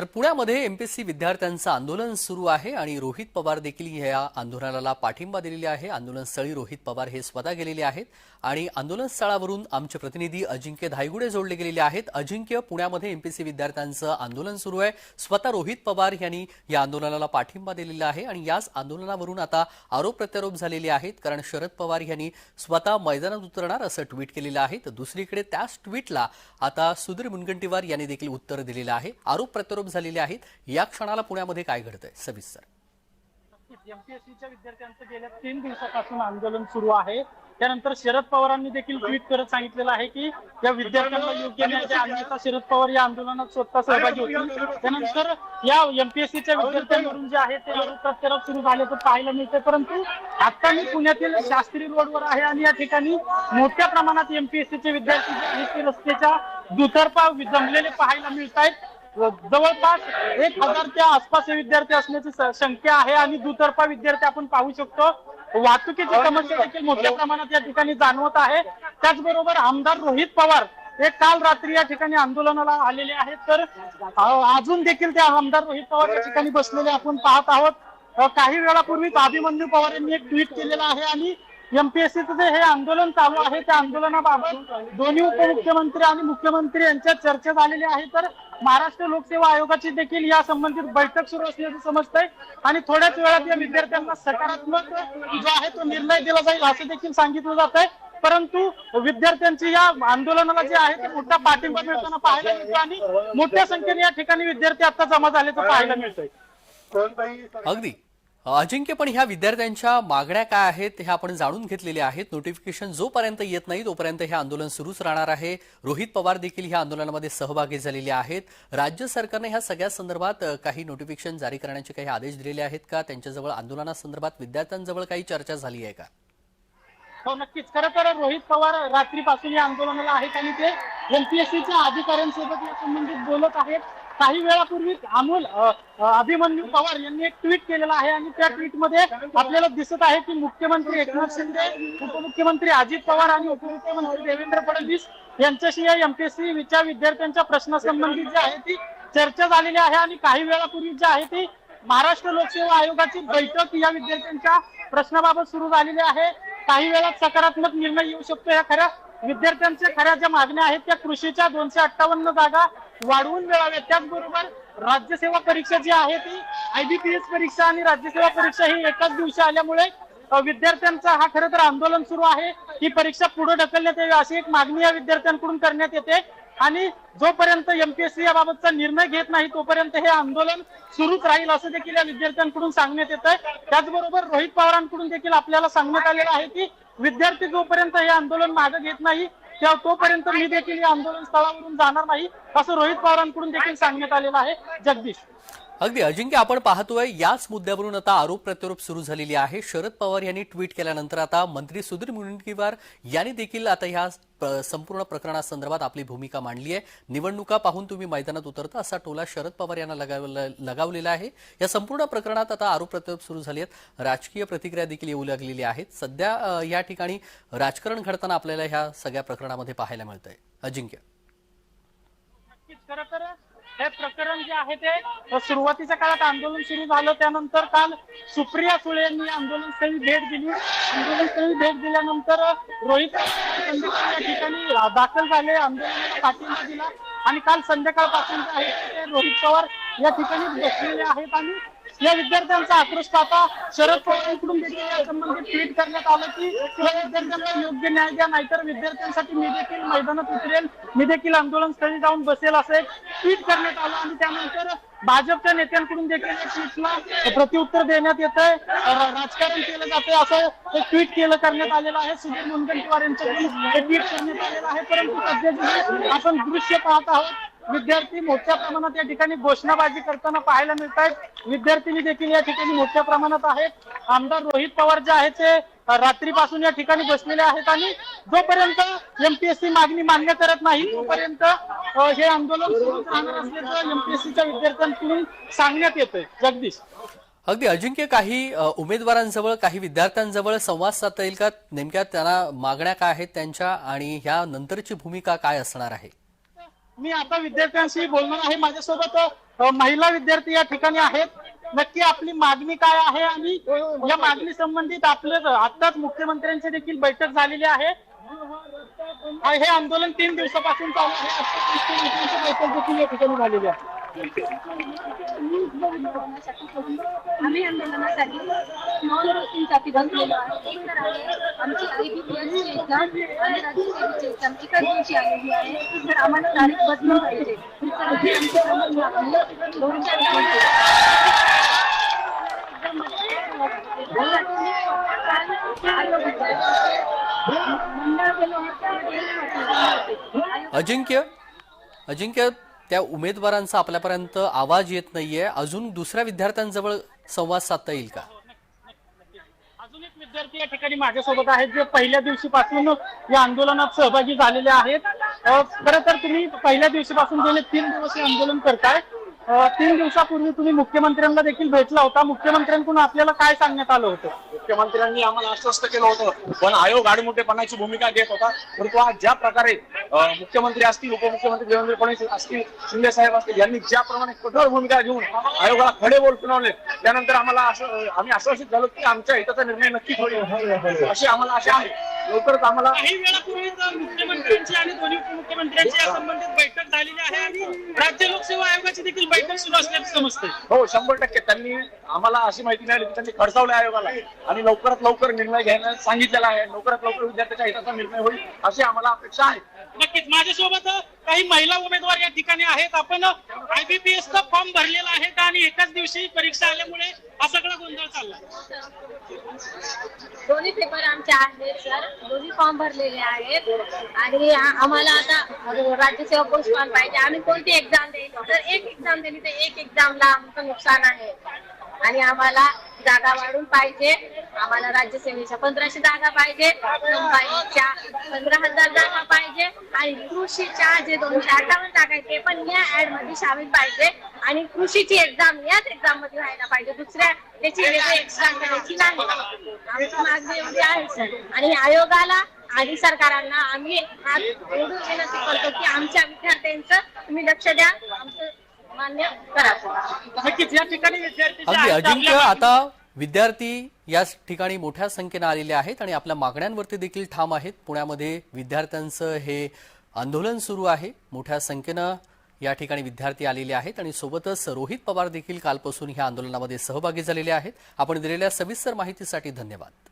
तर पुण्यामध्ये एमपीएससी विद्यार्थ्यांचं आंदोलन सुरू आहे आणि रोहित पवार देखील या आंदोलनाला पाठिंबा दिलेला आहे. आंदोलनस्थळी रोहित पवार हे स्वतः गेलेले आहेत आणि आंदोलनस्थळावरून आमचे प्रतिनिधी अजिंक्य धायगुडे जोडले गेलेले आहेत. अजिंक्य पुण्यामध्ये एमपीएससी विद्यार्थ्यांचं आंदोलन सुरू आहे. स्वतः रोहित पवार यांनी या आंदोलनाला पाठिंबा दिलेला आहे आणि याच आंदोलनावरून आता आरोप प्रत्यारोप झालेले आहेत. कारण शरद पवार यांनी स्वतः मैदानात उतरणार असं ट्विट केलेलं आहे. तर दुसरीकडे त्याच ट्विटला आता सुधीर मुनगंटीवार यांनी देखील उत्तर दिलेलं आहे. आरोप प्रत्यारोप झालेले आहेत. या क्षणाला पुण्यामध्ये काय घडतंय? सविस्तर. एमपीएससीच्या विद्यार्थ्यांचं गेल्या तीन दिवसापासून आंदोलन सुरू आहे. त्यानंतर शरद पवारांनी देखील ट्विट करत सांगितलेलं आहे की या विद्यार्थ्यांना योग्य न्याय शरद पवार या आंदोलनात स्वतः सहभागी होतील त्यानंतर या एमपीएससीच्या विद्यार्थ्यांवरून जे आहे ते आरोप प्रत्यारोप सुरू झाल्याचं पाहायला मिळते. परंतु आता मी पुण्यातील शास्त्री रोडवर आहे आणि या ठिकाणी मोठ्या प्रमाणात एमपीएससीचे विद्यार्थी रस्त्याच्या दुतर्फा जमलेले पाहायला मिळत आहेत जवळपास एक हजारच्या आसपास हे विद्यार्थी असण्याची शंका आहे आणि दुतर्फा विद्यार्थी आपण पाहू शकतो. वाहतुकीची समस्या देखील मोठ्या प्रमाणात या ठिकाणी जाणवत आहे. त्याचबरोबर आमदार रोहित पवार हे काल रात्री या ठिकाणी आंदोलनाला आलेले आहेत. तर अजून देखील ते आमदार रोहित पवार या ठिकाणी बसलेले आपण पाहत आहोत. काही वेळापूर्वीच अभिमन्यू पवार यांनी एक ट्विट केलेलं आहे आणि एमपीएससीचं जे हे आंदोलन चालू आहे त्या आंदोलनाबाबत दोन्ही उपमुख्यमंत्री आणि मुख्यमंत्री यांच्यात चर्चा झालेली आहे. तर महाराष्ट्र लोकसेवा आयोगाची देखील या संबंधित बैठक सुरू असल्याचं समजतंय आणि थोड्याच वेळात या विद्यार्थ्यांना सकारात्मक जो आहे तो निर्णय दिला जाईल असं देखील सांगितलं जात आहे. परंतु विद्यार्थ्यांची या आंदोलनाला जे आहे ते मोठा पाठिंबा मिळताना पाहायला मिळतो आणि मोठ्या संख्येने या ठिकाणी विद्यार्थी आता जमा झाल्याचं पाहायला मिळतंय. अगदी. अजिंक्य पण ह्या विद्यार्थ्यांच्या मागण्या काय आहेत ह्या आपण जाणून घेतलेले आहेत. नोटिफिकेशन जोपर्यंत येत नाही तोपर्यंत हे आंदोलन सुरूच राहणार आहे. रोहित पवार देखील ह्या आंदोलनामध्ये सहभागी झालेले आहेत. राज्य सरकारने ह्या सगळ्या संदर्भात काही नोटिफिकेशन जारी करण्याचे काही आदेश दिलेले आहेत का? त्यांच्याजवळ आंदोलनासंदर्भात विद्यार्थ्यांजवळ काही चर्चा झाली आहे का? हो नक्कीच. खरं तर रोहित पवार रात्रीपासून या आंदोलनाला आहेत आणि ते एमपीएससीच्या अधिकाऱ्यांसोबत या संबंधित बोलत आहेत. काही वेळापूर्वी अमोल अभिमन्यू पवार यांनी एक ट्विट केलेलं आहे आणि त्या ट्विटमध्ये आपल्याला दिसत आहे की मुख्यमंत्री एकनाथ शिंदे उपमुख्यमंत्री अजित पवार आणि उपमुख्यमंत्री देवेंद्र फडणवीस यांच्याशी या एमपीएससीच्या विद्यार्थ्यांच्या प्रश्नासंबंधित जी आहे ती चर्चा झालेली आहे आणि काही वेळापूर्वी जी आहे ती महाराष्ट्र लोकसेवा आयोगाची बैठक या विद्यार्थ्यांच्या प्रश्नाबाबत सुरू झालेली आहे. काही वेळात सकारात्मक निर्णय येऊ शकतो या खऱ्या विद्यार्थ्यांच्या खऱ्या ज्या मागण्या आहेत त्या कृषीच्या दोनशे अठ्ठावन्न जागा वाढवून मिळाव्यात. त्याचबरोबर राज्यसेवा परीक्षा जी आहे ती आयबीपीएस परीक्षा आणि राज्यसेवा परीक्षा ही एकाच दिवशी आल्यामुळे विद्यार्थ्यांचा हा खरं तर आंदोलन सुरू आहे. ही परीक्षा पुढे ढकलण्यात यावी अशी एक मागणी या विद्यार्थ्यांकडून करण्यात येते. आणि जोपर्यंत एमपीएससी याबाबतचा निर्णय घेत नाही तोपर्यंत हे आंदोलन सुरूच राहील असं देखील या विद्यार्थ्यांकडून सांगण्यात येत आहे त्याचबरोबर रोहित पवारांकडून देखील आपल्याला सांगण्यात आलेलं आहे की विद्यार्थी जोपर्यंत हे आंदोलन मागे घेत नाही तेव्हा तोपर्यंत मी देखील या आंदोलन स्थळावरून जाणार नाही असं रोहित पवारांकडून देखील सांगण्यात आलेलं आहे जगदीश. अगदी अजिंक्य आपण पाहतोय याच मुद्द्यावरून आता आरोप प्रत्यारोप सुरू झालेली आहे. शरद पवार यांनी ट्विट केल्यानंतर आता मंत्री सुधीर मुनगंटीवार यांनी देखील आता ह्या प- संपूर्ण प्रकरणासंदर्भात आपली भूमिका मांडली आहे. निवडणुका पाहून तुम्ही मैदानात उतरता असा टोला शरद पवार यांना लगावलेला आहे. या संपूर्ण प्रकरणात आता आरोप प्रत्यारोप सुरू झाले आहेत. राजकीय प्रतिक्रिया देखील येऊ लागलेली आहेत. सध्या या ठिकाणी राजकारण घडताना आपल्याला ह्या सगळ्या प्रकरणामध्ये पाहायला मिळतंय. अजिंक्य. खरं तर हे प्रकरण जे आहे ते सुरुवातीच्या काळात आंदोलन सुरू झालं. त्यानंतर काल सुप्रिया सुळे यांनी आंदोलनस्थळी भेट दिली. आंदोलनस्थळी भेट दिल्यानंतर रोहित या ठिकाणी दाखल झाले आंदोलनाला पाठिंबा दिला आणि काल संध्याकाळपासून जे आहे ते रोहित पवार या ठिकाणी बसलेले आहेत. आणि या विद्यार्थ्यांचा आक्रोश पाहता शरद पवारांकडून देखील या संबंधित ट्विट करण्यात आलं की या विद्यार्थ्यांना योग्य न्याय द्या नाहीतर विद्यार्थ्यांसाठी मी देखील मैदानात उतरेल मी देखील आंदोलन स्थळी जाऊन बसेल असं एक ट्विट करण्यात आलं आणि त्यानंतर भाजपच्या नेत्यांकडून देखील या ट्विटला प्रत्युत्तर देण्यात येत आहे. राजकारण केलं जातंय असं एक ट्विट केलं करण्यात आलेलं आहे. सुधीर मुनगंटीवार यांच्याकडून हे ट्विट करण्यात आलेलं आहे. परंतु सध्या आपण दृश्य पाहत आहोत विद्यार्थी मोठ्या प्रमाणात या ठिकाणी घोषणाबाजी करताना पाहायला मिळत आहेत विद्यार्थिनी देखील या ठिकाणी मोठ्या प्रमाणात आहेत. आमदार रोहित पवार जे आहेत ते रात्रीपासून या ठिकाणी बसलेले आहेत आणि जोपर्यंत एमपीएससी मागणी मान्य करत नाही तोपर्यंत हे आंदोलन सुरूच राहणार असल्याचं एमपीएससीच्या विद्यार्थ्यांकडून सांगण्यात येतंय. जगदीश. अगदी अजिंक्य काही उमेदवारांजवळ काही विद्यार्थ्यांजवळ संवाद साधता येईल का? नेमक्या त्यांना मागण्या काय आहेत त्यांच्या आणि ह्या नंतरची भूमिका काय असणार आहे? मी आता विद्यार्थ्यांशी बोलणार आहे. माझ्यासोबत महिला विद्यार्थी या ठिकाणी आहेत. नक्की आपली मागणी काय आहे आणि या मागणी संबंधित आपलं आताच मुख्यमंत्र्यांची देखील बैठक झालेली आहे. हे आंदोलन तीन दिवसापासून चालू आहे. बैठक देखील या ठिकाणी झालेली आहे. आम्ही आंदोलनासाठी नॉन रोस्टिंगसाठी बसलेलो आहे. एक तर आहे आमची आयबीपीएसची एक्झाम आणि राज्यसेवेची एक्झाम एकाच दिवशी आलेली आहे. तर आम्हाला तारीख बदलून पाहिजे. तर ही आमची प्रमुख मागणी दोन चार अजिंक्य? अजिंक्य त्या उमेदवारांचा आपल्यापर्यंत आवाज येत नाहीये. अजून दुसऱ्या विद्यार्थ्यांजवळ संवाद साधता येईल का? अजून एक विद्यार्थी या ठिकाणी माझ्यासोबत आहेत जे पहिल्या दिवशीपासून या आंदोलनात सहभागी झालेले आहेत. खर खरं तर तुम्ही पहिल्या दिवशीपासून गेले तीन दिवस हे आंदोलन करताय. तीन दिवसापूर्वी तुम्ही मुख्यमंत्र्यांना देखील भेटला होता. मुख्यमंत्र्यांकडून आपल्याला काय सांगण्यात आलं होतं? मुख्यमंत्र्यांनी आम्हाला आश्वस्त केलं होतं. पण आयोग आडमुठेपणाची भूमिका घेत होता. परंतु आज ज्या प्रकारे मुख्यमंत्री असतील उपमुख्यमंत्री देवेंद्र फडणवीस असतील शिंदे साहेब असतील यांनी ज्याप्रमाणे कठोर भूमिका घेऊन आयोगाला खडे बोल सुनावले त्यानंतर आम्हाला असं आम्ही आश्वासित झालो की आमच्या हिताचा निर्णय नक्कीच होईल. अशी आम्हाला आशा आहे. लवकरच आम्हाला काही वेळापूर्वीच मुख्यमंत्र्यांची आणि दोन्ही उपमुख्यमंत्र्यांची या संबंधित बैठक झालेली आहे आणि राज्य लोकसेवा आयोगाची देखील बैठक सुरू असल्याचं समजते हो शंभर टक्के. त्यांनी आम्हाला अशी माहिती मिळाली की त्यांनी खडसावलं आयोगाला आणि लवकरात लवकर निर्णय घ्यायला सांगितलेला आहे. लवकरात लवकर विद्यार्थ्याच्या हिताचा निर्णय होईल अशी आम्हाला अपेक्षा आहे. नक्कीच. माझ्यासोबत काही महिला उमेदवार या ठिकाणी आहेत. आपण आयबीपीएस चा फॉर्म भरलेला आहे का? आणि एकाच दिवशी परीक्षा आल्यामुळे हा सगळा गोंधळ चालला दोन्ही पेपर आमचे आहेत सर दोन्ही फॉर्म भरलेले आहेत. आणि आम्हाला आता राज्यसेवा पोस्ट पाहिजे. आम्ही कोणती एक्झाम देईल जर एक एक्झाम दिली तर एक एक्झामला आमचं नुकसान आहे. आणि आम्हाला जागा वाढून पाहिजे. आम्हाला राज्यसेवेच्या पंधराशे जागा पाहिजे. कंबाईनच्या पंधरा हजार जागा पाहिजे. आणि कृषीच्या जे दोनशे अठ्ठावन्न जागा आहेत ते पण या ऍडमध्ये सामील पाहिजे. आणि कृषीची एक्झाम याच एक्झाममध्ये व्हायला पाहिजे. दुसऱ्या त्याची वेगळी एक्झाम करायची नाही. आमची मागणी एवढी आहे सर आणि आयोगाला आणि सरकारांना आम्ही हात एवढं विनंती करतो की आमच्या विद्यार्थ्यांचं तुम्ही लक्ष द्या. मान्य नक्कीच या ठिकाणी अगदी अजिंक्य आता विद्यार्थी या ठिकाणी मोठ्या संख्येनं आलेले आहेत आणि आपल्या मागण्यांवरती देखील ठाम आहेत. पुण्यामध्ये विद्यार्थ्यांचं हे आंदोलन सुरू आहे. मोठ्या संख्येनं या ठिकाणी विद्यार्थी आलेले आहेत आणि सोबतच रोहित पवार देखील कालपासून ह्या आंदोलनामध्ये सहभागी झालेले आहेत. आपण दिलेल्या सविस्तर माहितीसाठी धन्यवाद.